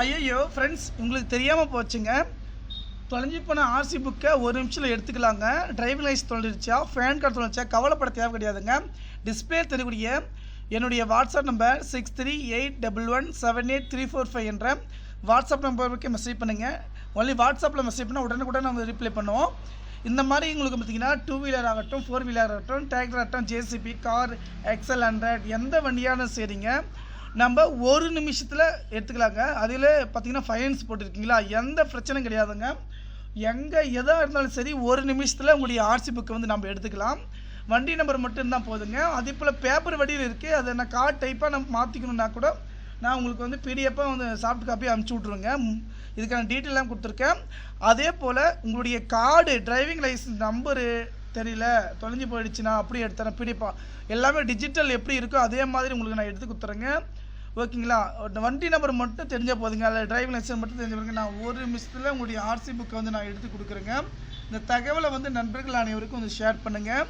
ஐயோ ஃப்ரெண்ட்ஸ் உங்களுக்கு தெரியாமல் போச்சுங்க. தொலைஞ்சி போன ஆர்சி புக்கை ஒரு நிமிஷத்தில் எடுத்துக்கலாங்க. டிரைவிங் லைசன்ஸ் தொலைஞ்சிருச்சா? ஃபேன் கார்டு தொலைச்சா கவலைப்பட தேவை கிடையாதுங்க டிஸ்பிளே தெரியக்கூடிய என்னுடைய WhatsApp number six three eight double one seven eight three four five என்ற வாட்ஸ்அப் நம்பருக்கு மெசேஜ் பண்ணுங்கள் ஒன்லி வாட்ஸ்அப்பில் மெசேஜ் பண்ணால் உடனுக்குடன் நம்ம ரிப்ளை பண்ணுவோம். இந்த மாதிரி உங்களுக்கு பார்த்தீங்கன்னா டூ வீலர் ஆகட்டும் ஃபோர் வீலர் ஆகட்டும் டிராக்டர் ஆகட்டும் ஜேசிபி கார் எக்ஸல் ஹண்ட்ரட் எந்த வண்டியான சரிங்க. நம்ம ஒரு நிமிஷத்தில் எடுத்துக்கலாங்க. அதில் பார்த்தீங்கன்னா ஃபைனான்ஸ் போட்டிருக்கீங்களா? எந்த பிரச்சனையும் கிடையாதுங்க. எங்கே எதாக இருந்தாலும் சரி ஒரு நிமிஷத்தில் உங்களுடைய ஆர்சி புக்கை வந்து நம்ம எடுத்துக்கலாம். வண்டி நம்பர் மட்டும்தான் போதுங்க. அதே போல் பேப்பர் வடிவில் இருக்குது அதை நான் கார்டு டைப்பாக நம்ம மாற்றிக்கணுன்னா கூட நான் உங்களுக்கு வந்து பிடிஎஃபாக வந்து சாஃப்ட் காப்பி அனுப்பிச்சி விட்ருங்க இதுக்கான டீட்டெயிலாம் கொடுத்துருக்கேன். அதே போல் உங்களுடைய கார்டு டிரைவிங் லைசன்ஸ் நம்பரு தெரியல தொலைஞ்சு போயிடுச்சுன்னா அப்படி எடுத்துறேன். பிடிப்பா எல்லாமே டிஜிட்டல் எப்படி இருக்கோ அதே மாதிரி உங்களுக்கு நான் எடுத்து கொடுத்துறேங்க. ஓகேங்களா? வண்டி நம்பர் மட்டும் தெரிஞ்ச போதுங்க. அதில் டிரைவிங் லைசன்ஸ் மட்டும் தெரிஞ்ச பிறகு நான் ஒரு நிமிஷத்தில் உங்களுடைய ஆர்சி புக்கை வந்து நான் எடுத்து கொடுக்குறேங்க. இந்த தகவலை வந்து நண்பர்கள் அனைவருக்கும் வந்து ஷேர் பண்ணுங்கள்